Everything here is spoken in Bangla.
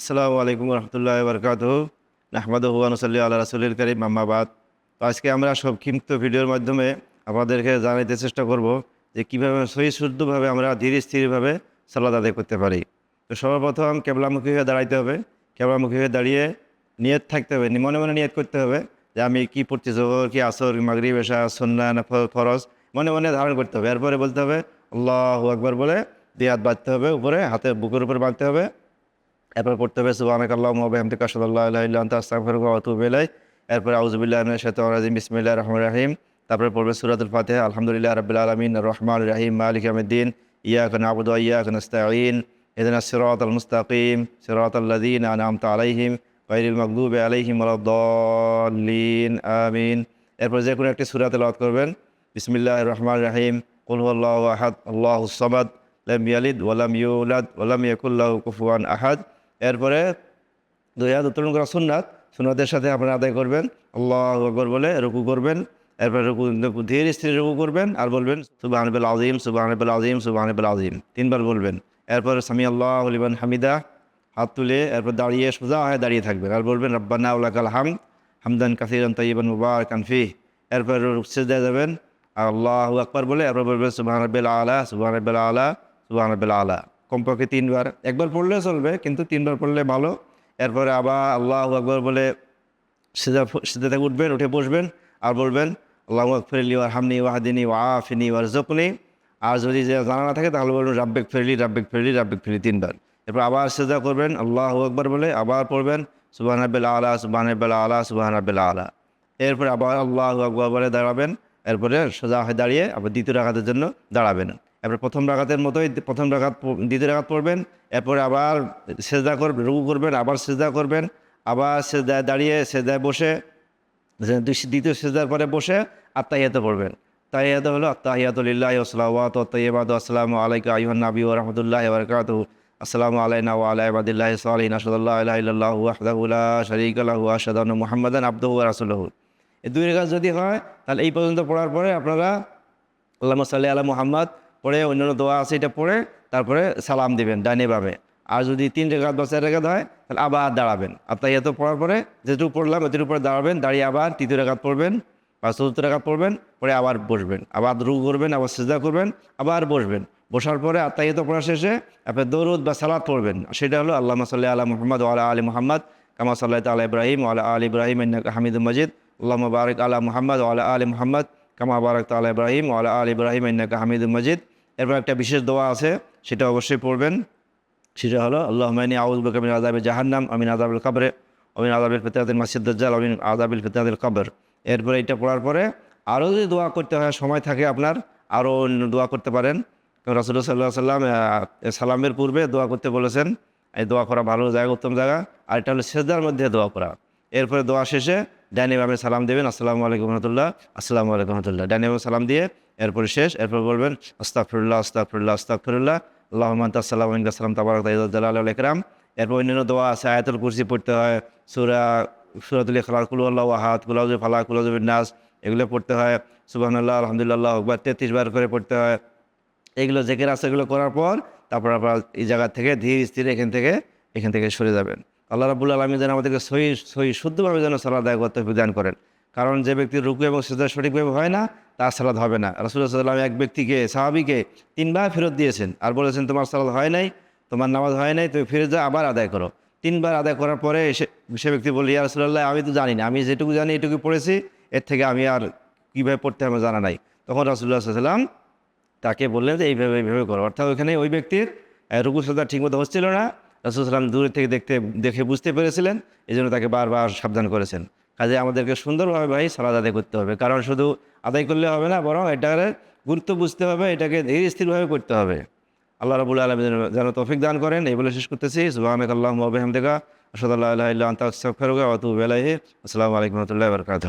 আসসালামু আলাইকুম রহমতুল্লাহ বরকাত নাহমাদ হুয়ানুসাল্লি আল্লাহ রাসুলিল করিম মাম্মাবাদ তো আজকে আমরা সংক্ষিপ্ত ভিডিওর মাধ্যমে আপনাদেরকে জানাইতে চেষ্টা করব যে কীভাবে সহি শুদ্ধভাবে আমরা ধীর স্থিরভাবে সালাদ আদায় করতে পারি। তো সর্বপ্রথম কেবলামুখী হয়ে দাঁড়াইতে হবে। কেবলামুখী হয়ে দাঁড়িয়ে নিয়ত থাকতে হবে মনে মনে নিয়ত করতে হবে যে আমি কী পড়ছি জোহর, কি আসর মাগরিব, এশা, সন্না ফরজ, মনে মনে ধারণ করতে হবে। এরপরে বলতে হবে, আল্লাহ আকবর বলে দিয়ে হাত বাঁধতে হবে, উপরে হাতে বুকের উপরে বাঁধতে হবে। এরপর পড়তে হবে সুবাহানাক আল্লাহুম্মা ওয়া বিহামদিকা, আশহাদু আল্লা ইলাহা ইল্লা আনতা, আস্তাগফিরুকা ওয়া আতুবু ইলাইক। এরপর মিনাশ শাইতানির রাজিম, বিসমিল্লাহির রহমানির রহিম। তারপরে পড়বে সূরাতুল ফাতিহা, আলহামদুলিল্লাহ রাব্বিল আলামিন আর রহমানির রহিম, মালিক ইয়াউমিদ্দিন, ইয়াকা না'বুদু ইয়াকা নাস্তাঈন ইহদিনাস সিরাতাল মুস্তাকিম, সিরাতাল লাযীনা আন'আমতা আলাইহিম, গায়রিল মাগদুবি আলাইহিম ওয়ালাদ-দাল্লিন আমিন। এরপর যে কোনো একটি সূরা তেলাওয়াত করবেন। বিসমিল্লাহির রহমানির রহিম, কুল হুয়াল্লাহু আহাদ আল্লাহুস সামাদ, লাম ইয়ালিদ ওয়া ইউলাদ ওয়া লাম কুফুয়ান আহাদ। এরপরে দুই হাত উত্তোলন করা সুন্নাত। সুন্নাতের সাথে আপনারা আদায় করবেন। আল্লাহ আকবর বলে রুকু করবেন। এরপরে রুকু ধীরে স্থির রুকু করবেন আর বলবেন সুবাহ আনবেল আজিম সুবাহ আনবেল আজিম সুবাহ আজিম তিনবার বলবেন। এরপর সামি আল্লাহ হলিবান হামিদা, হাত তুলে এরপর দাঁড়িয়ে সোজা হয়ে দাঁড়িয়ে থাকবেন আর বলবেন, রব্বানা উলাকাল হাম হামদান কাসিরান তৈবান মুবার কানফি এরপর সেজদায় যাবেন। আর আল্লাহ আকবর বলে এরপর বলবেন সুবাহ রব্বিল আলা সুবাহ রব্বিল আলা সুবাহ রব্বিল আলা। কমপক্ষে তিনবার। একবার পড়লে চলবে, কিন্তু তিনবার পড়লে ভালো। এরপরে আবার আল্লাহ আকবর বলে সেদা সেদা থেকে উঠবেন, উঠে বসবেন, আর বলবেন, আল্লাহ আকফরলি ওয়ার হামনি ওয়াহাদিনী ওয়া আফিনি ওয়ার জকনি আর যদি যে জানা না থাকে, তাহলে বলবেন রাব্বেক ফেরলি রাব্বেক ফেরলি রাব্বেক ফেরলি তিনবার। এরপর আবার সেদা করবেন, আল্লাহ আকবর বলে আবার পড়বেন সুবাহ আব্বেল আলা সুবাহ আব্বেল আলা সুবাহ আব্বেল আলা। এরপরে আবার আল্লাহ আকবর বলে দাঁড়াবেন, এরপরে সোজা হয়ে দাঁড়িয়ে আবার দ্বিতীয় রাখাতের জন্য দাঁড়াবেন। এরপর প্রথম রাখাতের মতোই প্রথম রাগাত দ্বিতীয় রাগাত পড়বেন, এরপরে আবার সেজদা করবেন, রুকু করবেন, আবার সেজদা করবেন, আবার সেজদায় দাঁড়িয়ে সেজদায় বসে দ্বিতীয় সেজদার পরে বসে আত্মাহিয়াতে পড়বেন। তাহিয়াতে হলো আত্মাহিয়াতুলিল্লাহ ওসলাওয়াত তৈবাদ আসসালামু আলাইকা আইহান নবী ও রহমতুল্লাহ বরকাত আসসালামু আলাইনা ওয়া আলা ইবাদিল্লাহি সালিহিন আশহাদুল্লাহ ইলাহা ইল্লাল্লাহু ওয়াহদাহু লা শারীকা লাহু ওয়া আশহাদু আন্না মুহাম্মাদান আবদুহু ওয়া রাসূলুহু। এই দুই রেখা যদি হয়, তাহলে এই পর্যন্ত পড়ার পরে আপনারা আল্লাহ সাল্লি আলা মুহাম্মদ পড়ে অন্যান্য দোয়া আছে, এটা পড়ে তারপরে সালাম দিবেন ডাইনে আর যদি তিন রেখাত বা চার রেখাত হয়, তাহলে আবার দাঁড়াবেন। আপনার এত পড়ার পরে যেটুকু পড়লাম এটির উপরে দাঁড়াবেন, দাঁড়িয়ে আবার তৃতীয় রেখাত পড়বেন বা চতুর্থ রেখাত পড়বেন, পরে আবার বসবেন। আবার রু করবেন, আবার সেজা করবেন, আবার বসবেন। বসার পরে আত্মাহিত পড়া শেষে আপনি দৌরুদ বা সালাদ পড়বেন। সেটা হলো আল্লাহ সাল্লাহ আলা মোহাম্মদ ওয়ালা আলী মোহাম্মদ, কামা সাল্লাহ তাল ইব্রাহিম ওয়ালা আল ইব্রাহিম হামিদ মজিদ। আল্লাহ বারিক আলা মোহাম্মদ ওয়ালা আলী মোহাম্মদ, কামা বারাক তাল ইব্রাহিম ওয়ালা আল ইব্রাহিম হামিদ মজিদ। এরপর একটা বিশেষ দোয়া আছে, সেটা অবশ্যই পড়বেন। সেটা হলো আল্লাহ মাইনি আউজ বকামিন আজাবে জাহান্নাম আমিন আজাবুল কবরে অমিন আজাবিল ফিতাদিল মাসিদ দাজ্জাল অমিন আজাবিল ফিতাদিল কবর। এরপরে এটা পড়ার পরে আরও যদি দোয়া করতে হয়, সময় থাকে আপনার, আরও অন্য দোয়া করতে পারেন। রাসুল্লাহ সাল্লাহ সাল্লাম সালামের পূর্বে দোয়া করতে বলেছেন, এই দোয়া করা ভালো জায়গা, উত্তম জায়গা। আর এটা হলো, সেজদার মধ্যে দোয়া করা। এরপরে দোয়া শেষে ডাইনি বামে সালাম দেবেন। আসসালামু আলাইকুম রহমতুল্লাহ। আসসালামু আলাইকুম রহমতুল্লাহ। ডাইনি সালাম দিয়ে এরপরে শেষ, এরপর বলবেন আস্তাফরুল্লাহ আস্তাফরুল্লাহ আস্তাফরুল্লাহ আল্লাহ সাল্লাম সালাম তাবারক তাইজাল একরাম এরপর অন্যান্য দোয়া আছে, আয়াতুল কুরসি পড়তে হয়, সুরা, সুরাতুল কুল আল্লাহ আহাদ কুলাউজ ফালা কুলাউজ নাস এগুলো পড়তে হয়। সুবহানাল্লাহ, আলহামদুলিল্লাহ একবার তেত্রিশ বার করে পড়তে হয়। এগুলো জেকের আছে, এগুলো করার পর তারপর আপনার এই জায়গা থেকে ধীরে স্থিরে এখান থেকে এখান থেকে সরে যাবেন। আল্লাহ রাবুল আলমী যেন আমাদেরকে সহি সহি, শুদ্ধভাবে যেন সালাদ আদায় করতে বিধান করেন। কারণ যে ব্যক্তির রুকু এবং সেজা সঠিকভাবে হয় না, তার সালাদ হবে না। রাসুল্লাহ সাল্লাম এক ব্যক্তিকে, সাহাবিকে তিনবার ফেরত দিয়েছেন আর বলেছেন, তোমার সালাদ হয় নাই, তোমার নামাজ হয় নাই, তুমি ফিরে যা আবার আদায় করো। তিনবার আদায় করার পরে সে ব্যক্তি বললি, ইয়া রাসুল্লাহ আমি তো জানি না, আমি যেটুকু জানি এটুকু পড়েছি, এর থেকে আমি আর কীভাবে পড়তে আমার জানা নাই। তখন রাসুল্লাহ সাল্লাম তাকে বললেন যে, এইভাবে এইভাবে করো। অর্থাৎ ওইখানে ওই ব্যক্তির রুকু সদা ঠিকমতো হচ্ছিল না। রাসুল সাল্লাম দূরে থেকে দেখতে, দেখে বুঝতে পেরেছিলেন এই জন্য তাকে বারবার সাবধান করেছেন। কাজে আমাদেরকে সুন্দরভাবে ভাই সালাদ আদায় করতে হবে। কারণ শুধু আদায় করলে হবে না, বরং এটার গুরুত্ব বুঝতে হবে, এটাকে ধীরে স্থিরভাবে করতে হবে। আল্লাহ রাবুল আলম যেন তফিক দান করেন, এই বলে শেষ করতেছি। সুবাহ আল্লাহ মহামদেকা আসাদ আল্লাহ আল্লাহ আন্তা ফেরুগা অতু বেলাহি আসসালামু আলাইকুম রহমতুল্লাহ বরকাত